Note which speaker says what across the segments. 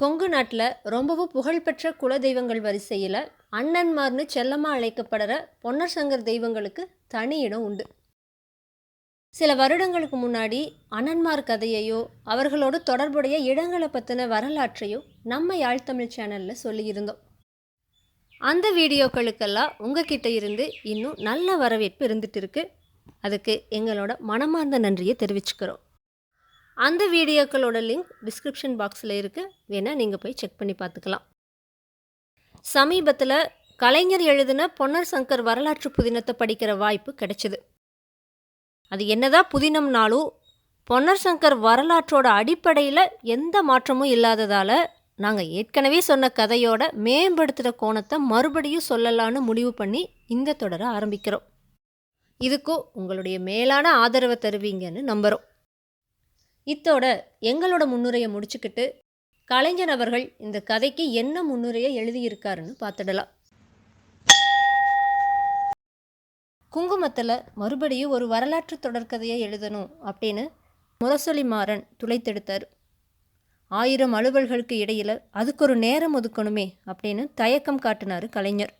Speaker 1: கொங்கு நாட்டில் ரொம்பவும் புகழ்பெற்ற குல தெய்வங்கள் வரிசையில் அண்ணன்மார்னு செல்லமாக அழைக்கப்படுற பொன்னர் சங்கர் தெய்வங்களுக்கு தனி இடம் உண்டு. சில வருடங்களுக்கு முன்னாடி அண்ணன்மார் கதையையோ அவர்களோடு தொடர்புடைய இடங்களை பற்றின வரலாற்றையோ நம்ம யாழ் தமிழ் சேனலில் சொல்லியிருந்தோம். அந்த வீடியோக்களுக்கெல்லாம் உங்ககிட்ட இருந்து இன்னும் நல்ல வரவேற்பு இருந்துட்டு இருக்கு. அதுக்கு எங்களோட மனமார்ந்த நன்றியை தெரிவிச்சுக்கிறோம். அந்த வீடியோக்களோட லிங்க் டிஸ்கிரிப்ஷன் பாக்ஸில் இருக்குது வேணால் நீங்கள் போய் செக் பண்ணி பார்த்துக்கலாம். சமீபத்தில் கலைஞர் எழுதின பொன்னர் சங்கர் வரலாற்று புதினத்தை படிக்கிற வாய்ப்பு கிடைச்சிது. அது என்னதான் புதினம்னாலும் பொன்னர் சங்கர் வரலாற்றோட அடிப்படையில் எந்த மாற்றமும் இல்லாததால் நாங்கள் ஏற்கனவே சொன்ன கதையோட மேம்படுத்துகிற கோணத்தை மறுபடியும் சொல்லலான்னு முடிவு பண்ணி இந்த தொடரை ஆரம்பிக்கிறோம். இதுக்கும் உங்களுடைய மேலான ஆதரவை தருவீங்கன்னு நம்புகிறோம் இத்தோட எங்களோட முன்னுரையை முடிச்சுக்கிட்டு கலைஞர் அவர்கள் இந்த கதைக்கு என்ன முன்னுரையை எழுதியிருக்காருன்னு பார்த்துடலாம். குங்குமத்தில் மறுபடியும் ஒரு வரலாற்று தொடர்கதையை எழுதணும் அப்படின்னு முரசொலி மாறன் துளைத்தெடுத்தார். ஆயிரம் அலுவல்களுக்கு இடையில் அதுக்கு ஒரு நேரம் ஒதுக்கணுமே அப்படின்னு தயக்கம் காட்டினார் கலைஞர்.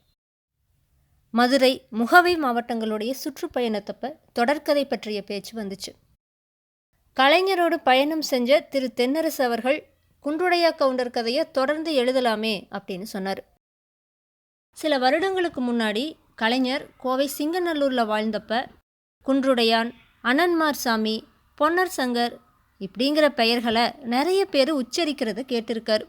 Speaker 1: மதுரை முகவை மாவட்டங்களுடைய சுற்றுப்பயணத்தப்ப தொடர்கதை பற்றிய பேச்சு வந்துச்சு. கலைஞரோடு பயணம் செஞ்ச திரு தென்னரசு அவர்கள் குன்றுடையா கவுண்டர் கதையை தொடர்ந்து எழுதலாமே அப்படின்னு சொன்னார். சில வருடங்களுக்கு முன்னாடி கலைஞர் கோவை சிங்கநல்லூரில் வாழ்ந்தப்ப குன்றுடையான் அனன்மார் சாமி பொன்னர் சங்கர் இப்படிங்கிற பெயர்களை நிறைய பேர் உச்சரிக்கிறத கேட்டிருக்கார்.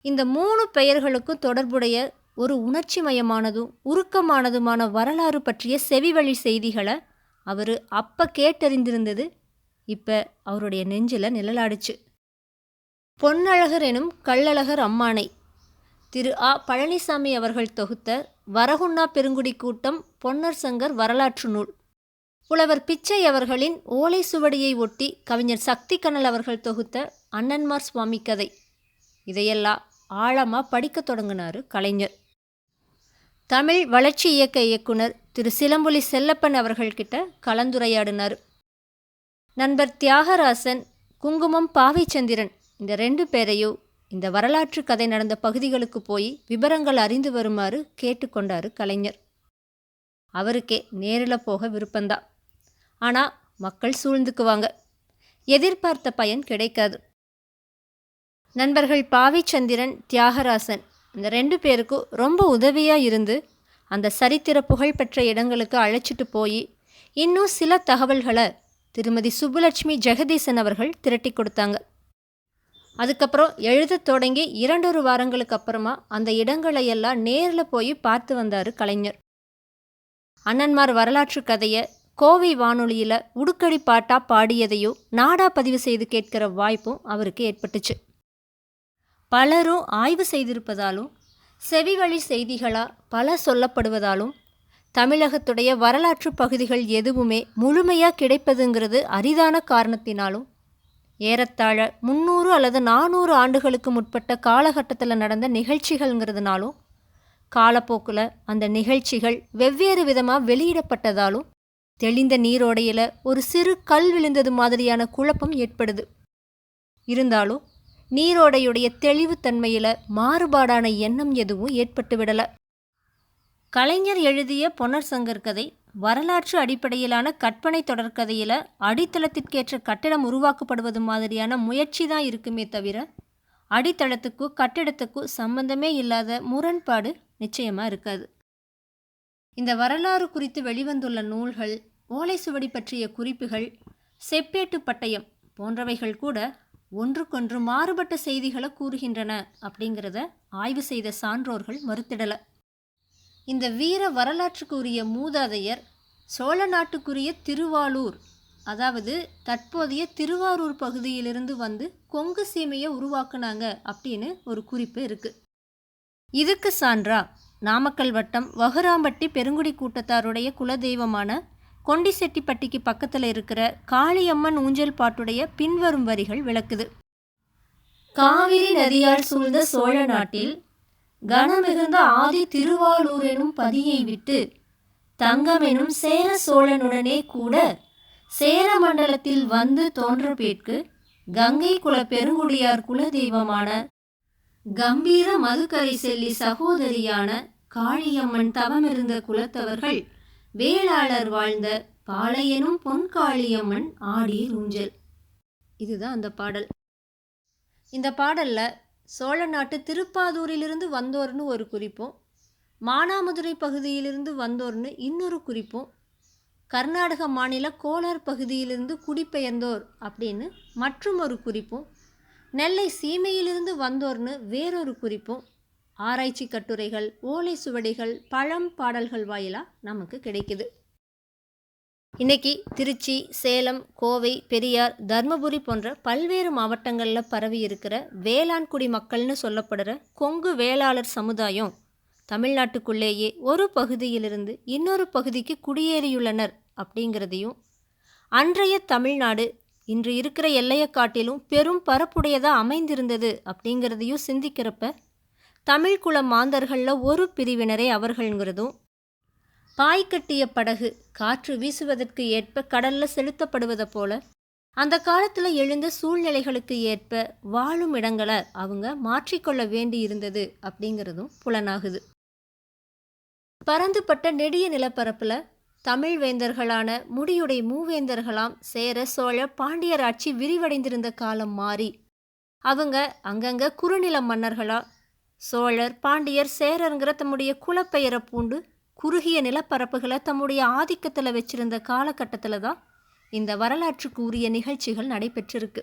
Speaker 1: இந்த மூணு பெயர்களுக்கும் தொடர்புடைய ஒரு உணர்ச்சிமயமானதும் உருக்கமானதுமான வரலாறு பற்றிய செவிவழி செய்திகளை அவர் அப்போ கேட்டறிந்திருந்தது இப்போ அவருடைய நெஞ்சில் நிழலாடுச்சு. பொன்னழகர் எனும் கள்ளழகர் அம்மானை. திரு ஆ. பழனிசாமி அவர்கள் தொகுத்த வரகுண்ணா பெருங்குடி கூட்டம் பொன்னர் சங்கர் வரலாற்று நூல். புலவர் பிச்சை அவர்களின் ஓலை சுவடியை ஒட்டி கவிஞர் சக்தி கண்ணல் அவர்கள் தொகுத்த அண்ணன்மார் சுவாமி கதை. இதையெல்லாம் ஆழமாக படிக்க தொடங்கினார் கலைஞர். தமிழ் வளர்ச்சி இயக்க இயக்குனர் திரு சிலம்பொலி செல்லப்பன் அவர்கள்கிட்ட கலந்துரையாடினார். நண்பர் தியாகராசன் குங்குமம் பாவைச்சந்திரன் இந்த ரெண்டு பேரையும் இந்த வரலாற்று கதை நடந்த பகுதிகளுக்கு போய் விவரங்கள் அறிந்து வருமாறு கேட்டுக்கொண்டார் கலைஞர். அவருக்கே நேரில் போக விருப்பந்தான். ஆனால் மக்கள் சூழ்ந்துக்குவாங்க எதிர்பார்த்த பயன் கிடைக்காது. நண்பர்கள் பாவிச்சந்திரன் தியாகராசன் இந்த ரெண்டு பேருக்கும் ரொம்ப உதவியாக இருந்து அந்த சரித்திர புகழ்பெற்ற இடங்களுக்கு அழைச்சிட்டு போய் இன்னும் சில தகவல்களை திருமதி சுப்புலட்சுமி ஜெகதீசன் அவர்கள் திரட்டி கொடுத்தாங்க. அதுக்கப்புறம் எழுத தொடங்கி இரண்டொரு வாரங்களுக்கு அப்புறமா அந்த இடங்களை எல்லாம் நேரில் போய் பார்த்து வந்தார் கலைஞர். அண்ணன்மார் வரலாற்று கதையை கோவை வானொலியில் உடுக்கடி பாட்டா பாடியதையோ நாடா பதிவு செய்து கேட்கிற வாய்ப்பும் அவருக்கு ஏற்பட்டுச்சு. பலரும் ஆய்வு செய்திருப்பதாலும் செவிவழி செய்திகளாக பல சொல்லப்படுவதாலும் தமிழகத்துடைய வரலாற்று பகுதிகள் எதுவுமே முழுமையாக கிடைப்பதுங்கிறது அரிதான காரணத்தினாலும் ஏறத்தாழ முந்நூறு அல்லது நானூறு ஆண்டுகளுக்கு முற்பட்ட காலகட்டத்தில் நடந்த நிகழ்ச்சிகள்ங்கிறதுனாலும் காலப்போக்கில் அந்த நிகழ்ச்சிகள் வெவ்வேறு விதமாக வெளியிடப்பட்டதாலும் தெளிந்த நீரோடையில் ஒரு சிறு கல் விழுந்தது மாதிரியான குழப்பம் ஏற்படுது. இருந்தாலும் நீரோடையுடைய தெளிவுத்தன்மையில் மாறுபாடான எண்ணம் எதுவும் ஏற்பட்டு விடலை. கலைஞர் எழுதிய பொன்னர் சங்கர் கதை வரலாற்று அடிப்படையிலான கற்பனை தொடர்கதையில் அடித்தளத்திற்கேற்ற கட்டிடம் உருவாக்கப்படுவது மாதிரியான முயற்சி தான் இருக்குமே தவிர அடித்தளத்துக்கும் கட்டிடத்துக்கும் சம்பந்தமே இல்லாத முரண்பாடு நிச்சயமாக இருக்காது. இந்த வரலாறு குறித்து வெளிவந்துள்ள நூல்கள் ஓலை சுவடி பற்றிய குறிப்புகள் செப்பேட்டு பட்டயம் போன்றவைகள் கூட ஒன்றுக்கொன்று மாறுபட்ட செய்திகளை கூறுகின்றன அப்படிங்கிறத ஆய்வு செய்த சான்றோர்கள் மறுத்திடலை. இந்த வீர வரலாற்றுக்குரிய மூதாதையர் சோழ நாட்டுக்குரிய திருவாளூர் அதாவது தற்போதைய திருவாரூர் பகுதியிலிருந்து வந்து கொங்கு சீமையை உருவாக்குனாங்க அப்படின்னு ஒரு குறிப்பு இருக்குது இதுக்கு சான்றா நாமக்கல் வட்டம் வகுராம்பட்டி பெருங்குடி கூட்டத்தாருடைய குலதெய்வமான கொண்டிசெட்டிப்பட்டிக்கு பக்கத்தில் இருக்கிற காளியம்மன் ஊஞ்சல் பாட்டுடைய பின்வரும் வரிகள் விளக்குது. காவிரி நதியால் சூழ்ந்த சோழ நாட்டில் கனமிகுந்த ஆதி திருவாளூர் எனும் பதியை விட்டு தங்கமெனும் சேர சோழனுடனே கூட சேர மண்டலத்தில் வந்து தோன்றபேற்கு கங்கை குல பெருங்குடியார் குல தெய்வமான கம்பீர மதுக்கரை செல்லி சகோதரியான காளியம்மன் தவமிருந்த குலத்தவர்கள் வேளாளர் வாழ்ந்த பாளையனும் பொன்காளியம்மன் ஆடி ஊஞ்சல். இதுதான் அந்த பாடல். இந்த பாடலில் சோழ நாட்டு திருப்பாதூரிலிருந்து வந்தோர்னு ஒரு குறிப்பும் மானாமதுரை பகுதியிலிருந்து வந்தோர்னு இன்னொரு குறிப்பும் கர்நாடக மாநில கோலார் பகுதியிலிருந்து குடிபெயர்ந்தோர் அப்படின்னு மற்றும் ஒரு குறிப்பும் நெல்லை சீமையிலிருந்து வந்தோர்னு வேறொரு குறிப்பும் ஆராய்ச்சி கட்டுரைகள் ஓலை சுவடிகள் பழம் பாடல்கள் வாயிலாக நமக்கு கிடைக்குது. இன்னைக்கு திருச்சி சேலம் கோவை பெரியார் தர்மபுரி போன்ற பல்வேறு மாவட்டங்களில் பரவி இருக்கிற வேளாண்குடி மக்கள்னு சொல்லப்படுற கொங்கு வேளாளர் சமுதாயம் தமிழ்நாட்டுக்குள்ளேயே ஒரு பகுதியிலிருந்து இன்னொரு பகுதிக்கு குடியேறியுள்ளனர் அப்படிங்கிறதையும் அன்றைய தமிழ்நாடு இன்று இருக்கிற எல்லையை காட்டிலும் பெரும் பரப்புடையதாக அமைந்திருந்தது அப்படிங்கிறதையும் சிந்திக்கிறப்ப தமிழ்குல மாந்தர்களில் ஒரு பிரிவினரே அவர்கள்ங்கிறதும் பாய் கட்டிய படகு காற்று வீசுவதற்கு ஏற்ப கடல்ல செலுத்தப்படுவதை போல அந்த காலத்தில் எழுந்த சூழ்நிலைகளுக்கு ஏற்ப வாழும் இடங்களை அவங்க மாற்றிக்கொள்ள வேண்டி இருந்தது அப்படிங்கிறதும் புலனாகுது. பறந்துபட்ட நெடிய நிலப்பரப்பில் தமிழ் வேந்தர்களான முடியுடை மூவேந்தர்களாம் சேர சோழ பாண்டியர் ஆட்சி விரிவடைந்திருந்த காலம் மாறி அவங்க அங்கங்க குறுநில மன்னர்களா சோழர் பாண்டியர் சேரருங்கிற தம்முடைய குலப்பெயரை பூண்டு குறுகிய நிலப்பரப்புகளை தம்முடைய ஆதிக்கத்தில் வச்சிருந்த காலகட்டத்தில் தான் இந்த வரலாற்றுக்கு உரிய நிகழ்ச்சிகள் நடைபெற்றிருக்கு.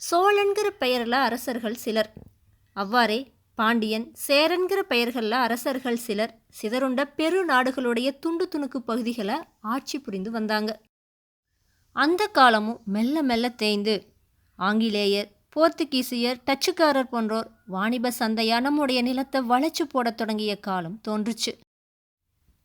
Speaker 1: சோழன்கிற பெயரில் அரசர்கள் சிலர் அவ்வாறே பாண்டியன் சேரன்கிற பெயர்களில் அரசர்கள் சிலர் சிதறுண்ட பெரு நாடுகளுடைய துண்டு துணுக்கு பகுதிகளை ஆட்சி புரிந்து வந்தாங்க. அந்த காலமும் மெல்ல மெல்ல தேய்ந்து ஆங்கிலேயர் போர்த்துகீசியர் டச்சுக்காரர் போன்றோர் வாணிப சந்தையா நம்முடைய நிலத்தை வளைச்சு போடத் தொடங்கிய காலம் தோன்றுச்சு.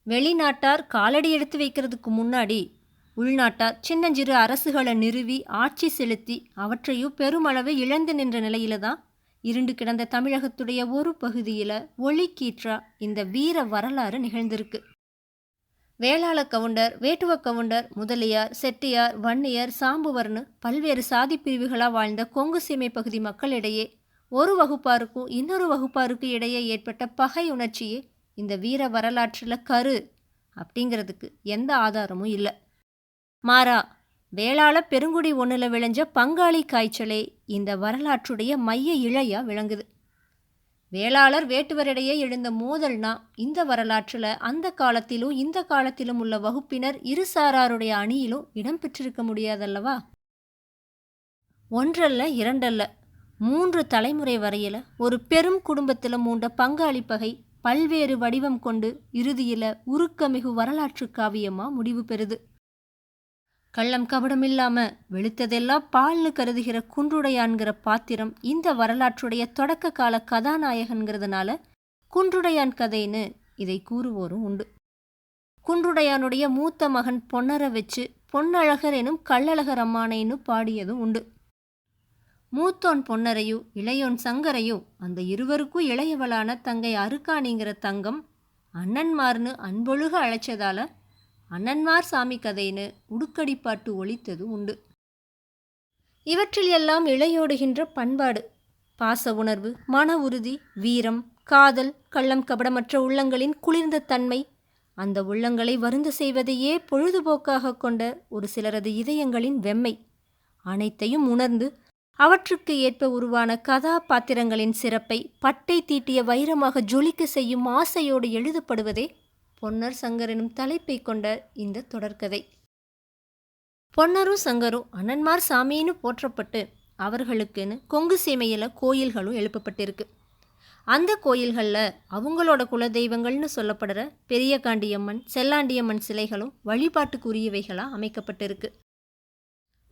Speaker 1: வெளிநாட்டார் காலடி எடுத்து வைக்கிறதுக்கு முன்னாடி உள்நாட்டார் சின்னஞ்சிறு அரசுகளை நிறுவி ஆட்சி செலுத்தி அவற்றையும் பெருமளவு இழந்து நின்ற நிலையில தான் இருண்டு கிடந்த தமிழகத்துடைய ஒரு பகுதியில் ஒளி கீற்றா இந்த வீர வரலாறு நிகழ்ந்திருக்கு. வேளாள கவுண்டர் வேட்டுவ கவுண்டர் முதலியார் செட்டியார் வன்னியர் சாம்புவர்னு பல்வேறு சாதி பிரிவுகளாக வாழ்ந்த கொங்கு சீமை பகுதி மக்களிடையே ஒரு வகுப்பாருக்கும் இன்னொரு வகுப்பாருக்கும் இடையே ஏற்பட்ட பகை உணர்ச்சியே இந்த வீர வரலாற்றில் கரு அப்படிங்கிறதுக்கு எந்த ஆதாரமும் இல்லை. மாறா வேளாள பெருங்குடி ஒன்றில் விளைஞ்ச பங்காளி காய்ச்சலே இந்த வரலாற்றுடைய மைய இழையா விளங்குது. வேளாளர் வேட்டுவரிடையே எழுந்த மோதல்னா இந்த வரலாற்றில் அந்த காலத்திலும் இந்த காலத்திலும் உள்ள வகுப்பினர் இருசாராருடைய அணியிலும் இடம்பெற்றிருக்க முடியாதல்லவா? ஒன்றல்ல இரண்டல்ல மூன்று தலைமுறை வரையில் ஒரு பெரும் குடும்பத்தில் மூண்ட பங்காளி பகை பல்வேறு வடிவம் கொண்டு இறுதியில் உருக்கமிகு வரலாற்று காவியமாக முடிவு பெறுது. கள்ளம் கபடம் இல்லாம வெளுத்ததெல்லாம் பால்னு கருதுகிற குன்றுடையான்கிற பாத்திரம் இந்த வரலாற்றுடைய தொடக்க கால கதாநாயகன்கிறதுனால குன்றுடையான் கதைன்னு இதை கூறுவோரும் உண்டு. குன்றுடையானுடைய மூத்த மகன் பொன்னரை வச்சு பொன்னழகர் எனும் கள்ளழகர் அம்மானைன்னு பாடியதும் உண்டு. மூத்தோன் பொன்னரையும் இளையோன் சங்கரையும் அந்த இருவருக்கும் இளையவளான தங்கை அருக்காணிங்கிற தங்கம் அண்ணன்மார்னு அன்பொழுக அழைச்சதால அண்ணன்மார் சாமி கதைன்னு உடுக்கடிப்பாட்டு ஒழித்தது உண்டு. இவற்றில் எல்லாம் இளையோடுகின்ற பண்பாடு பாச உணர்வு மன உறுதி வீரம் காதல் கள்ளம் கபடமற்ற உள்ளங்களின் குளிர்ந்த தன்மை அந்த உள்ளங்களை வருந்து செய்வதையே பொழுதுபோக்காக கொண்ட ஒரு சிலரது இதயங்களின் வெம்மை அனைத்தையும் உணர்ந்து அவற்றுக்கு ஏற்ப உருவான கதாபாத்திரங்களின் சிறப்பை பட்டை தீட்டிய வைரமாக ஜொலிக்க செய்யும் ஆசையோடு எழுதப்படுவதே பொன்னர் சங்கர் எனும் தலைப்பை கொண்ட இந்த தொடர்கதை. பொன்னரும் சங்கரும் அண்ணன்மார் சாமின்னு போற்றப்பட்டு அவர்களுக்குன்னு கொங்கு சீமையில் கோயில்களும் எழுப்பப்பட்டிருக்கு. அந்த கோயில்களில் அவங்களோட குலதெய்வங்கள்னு சொல்லப்படுற பெரிய காண்டியம்மன் செல்லாண்டியம்மன் சிலைகளும் வழிபாட்டுக்குரியவைகளாக அமைக்கப்பட்டிருக்கு.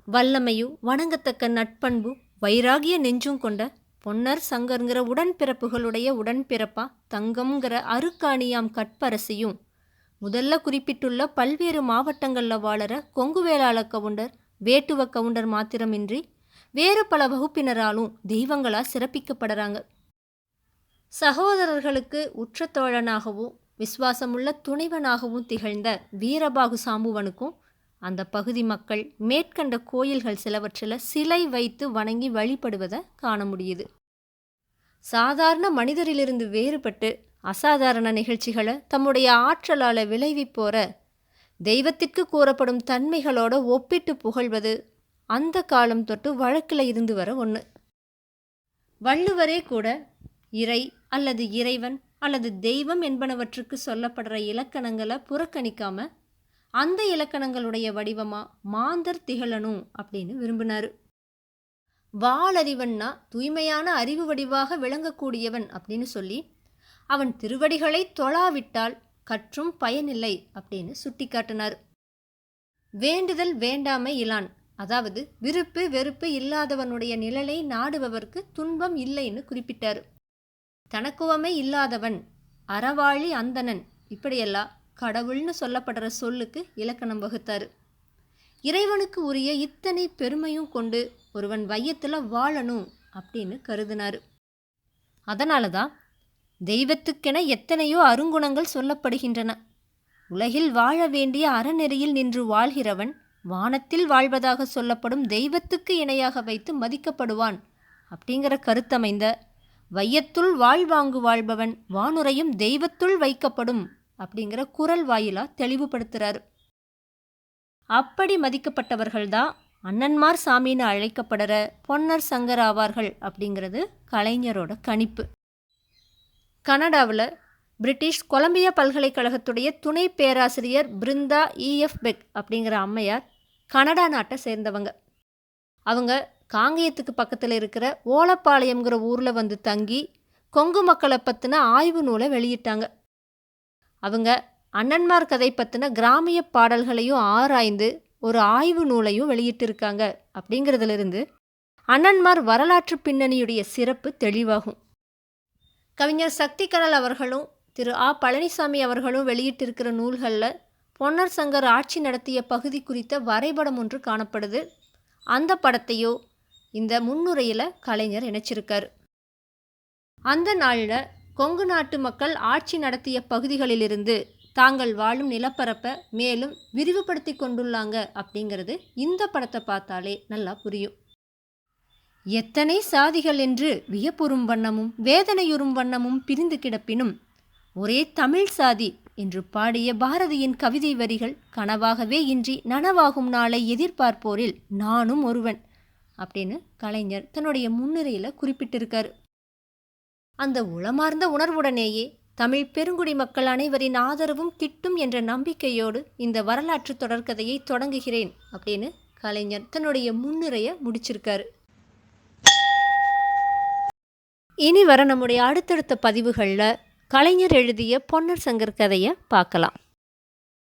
Speaker 1: வல்லமையும் வணங்கத்தக்க நட்பண்பு வைராகிய நெஞ்சும் கொண்ட பொன்னர் சங்கருங்கிற உடன்பிறப்புகளுடைய உடன்பிறப்பா தங்கம்ங்கிற அருக்காணியாம் கட்பரசியும் முதல்ல குறிப்பிட்டுள்ள பல்வேறு மாவட்டங்களில் வாழற கொங்குவேளாள கவுண்டர் வேட்டுவ கவுண்டர் மாத்திரமின்றி வேறு பல வகுப்பினராலும் தெய்வங்களாக சிறப்பிக்கப்படுறாங்க. சகோதரர்களுக்கு உற்ற தோழனாகவும் விசுவாசமுள்ள துணைவனாகவும் திகழ்ந்த வீரபாகு சாம்புவனுக்கும் அந்த பகுதி மக்கள் மேற்கண்ட கோயில்கள் சிலவற்றில் சிலை வைத்து வணங்கி வழிபடுவதை காண முடியுது. சாதாரண மனிதரிலிருந்து வேறுபட்டு அசாதாரண நிகழ்ச்சிகளை தம்முடைய ஆற்றலால் விளைவிப்போற தெய்வத்திற்கு கூறப்படும் தன்மைகளோட ஒப்பிட்டு புகழ்வது அந்த காலம் தொட்டு வழக்கில் இருந்து வர ஒன்று வள்ளுவரே கூட இறை அல்லது இறைவன் அல்லது தெய்வம் என்பனவற்றுக்கு சொல்லப்படுற இலக்கணங்களை புறக்கணிக்காமல் அந்த இலக்கணங்களுடைய வடிவமாக மாந்தர் திகழணும் அப்படின்னு விரும்பினார். வாளறிவன்னா தூய்மையான அறிவு வடிவாக விளங்கக்கூடியவன் அப்படின்னு சொல்லி அவன் திருவடிகளை தொழாவிட்டால் கற்றும் பயனில்லை அப்படின்னு சுட்டிக்காட்டினார். வேண்டுதல் வேண்டாமை இலான் அதாவது விருப்பு வெறுப்பு இல்லாதவனுடைய நிழலை நாடுபவர்க்கு துன்பம் இல்லைன்னு குறிப்பிட்டார். தனக்குவமை இல்லாதவன் அறவாழி அந்தணன் இப்படியெல்லாம் கடவுள்னு சொல்லப்படுற சொல்லுக்கு இலக்கணம் வகுத்தார். இறைவனுக்கு உரிய இத்தனை பெருமையும் கொண்டு ஒருவன் வையத்தில் வாழணும் அப்படின்னு கருதினார். அதனால தான் தெய்வத்துக்கென எத்தனையோ அருங்குணங்கள் சொல்லப்படுகின்றன. உலகில் வாழ வேண்டிய அறநெறியில் நின்று வாழ்கிறவன் வானத்தில் வாழ்வதாக சொல்லப்படும் தெய்வத்துக்கு இணையாக வைத்து மதிக்கப்படுவான் அப்படிங்கிற கருத்தமைந்த வையத்துள் வாழ்வாங்கு வாழ்பவன் வானுரையும் தெய்வத்துள் வைக்கப்படும் அப்படிங்கிற குரல் வாயிலாக தெளிவுபடுத்துகிறார் அப்படி மதிக்கப்பட்டவர்கள்தான் அண்ணன்மார் சாமின்னு அழைக்கப்படுற பொன்னர் சங்கர் ஆவார்கள் அப்படிங்கிறது கலைஞரோட கணிப்பு. கனடாவில் பிரிட்டிஷ் கொலம்பியா பல்கலைக்கழகத்துடைய துணை பேராசிரியர் பிருந்தா இஎஃப் பெக் அப்படிங்கிற அம்மையார் கனடா நாட்டை சேர்ந்தவங்க. அவங்க காங்கேயத்துக்கு பக்கத்தில் இருக்கிற ஓலப்பாளையம்ங்கிற ஊரில் வந்து தங்கி கொங்கு மக்களை பற்றின ஆய்வு நூலை வெளியிட்டாங்க. அவங்க அண்ணன்மார் கதை பற்றின கிராமிய பாடல்களையும் ஆராய்ந்து ஒரு ஆய்வு நூலையும் வெளியிட்டிருக்காங்க அப்படிங்கிறதுலேருந்து அண்ணன்மார் வரலாற்று பின்னணியுடைய சிறப்பு தெளிவாகும். கவிஞர் சக்திகரல் அவர்களும் திரு ஆ. பழனிசாமி அவர்களும் வெளியிட்டிருக்கிற நூல்களில் பொன்னர் சங்கர் ஆட்சி நடத்திய பகுதி குறித்த வரைபடம் ஒன்று காணப்படுது. அந்த படத்தையோ இந்த முன்னுரையில் கலைஞர் இணைச்சிருக்கார். அந்த நாளில் கொங்கு நாட்டு மக்கள் ஆட்சி நடத்திய பகுதிகளிலிருந்து தாங்கள் வாழும் நிலப்பரப்பை மேலும் விரிவுபடுத்தி கொண்டுள்ளாங்க அப்படிங்கிறது இந்த படத்தை பார்த்தாலே நல்லா புரியும். எத்தனை சாதிகள் என்று வியப்புறும் வண்ணமும் வேதனையுறும் வண்ணமும் பிரிந்து கிடப்பினும் ஒரே தமிழ் சாதி என்று பாடிய பாரதியின் கவிதை வரிகள் கனவாகவே இன்றி நனவாகும் நாளை எதிர்பார்ப்போரில் நானும் ஒருவன் அப்படின்னு கலைஞர் தன்னுடைய முன்னுரையில் குறிப்பிட்டிருக்காரு. அந்த உளமார்ந்த உணர்வுடனேயே தமிழ் பெருங்குடி மக்கள் அனைவரின் ஆதரவும் கிட்டும் என்ற நம்பிக்கையோடு இந்த வரலாற்று தொடர்கதையை தொடங்குகிறேன் அப்படின்னு கலைஞர் தன்னுடைய முன்னுரையை முடிச்சிருக்காரு. இனி வர நம்முடைய அடுத்தடுத்த பதிவுகளில் கலைஞர் எழுதிய பொன்னர் சங்கர் கதையை பார்க்கலாம்.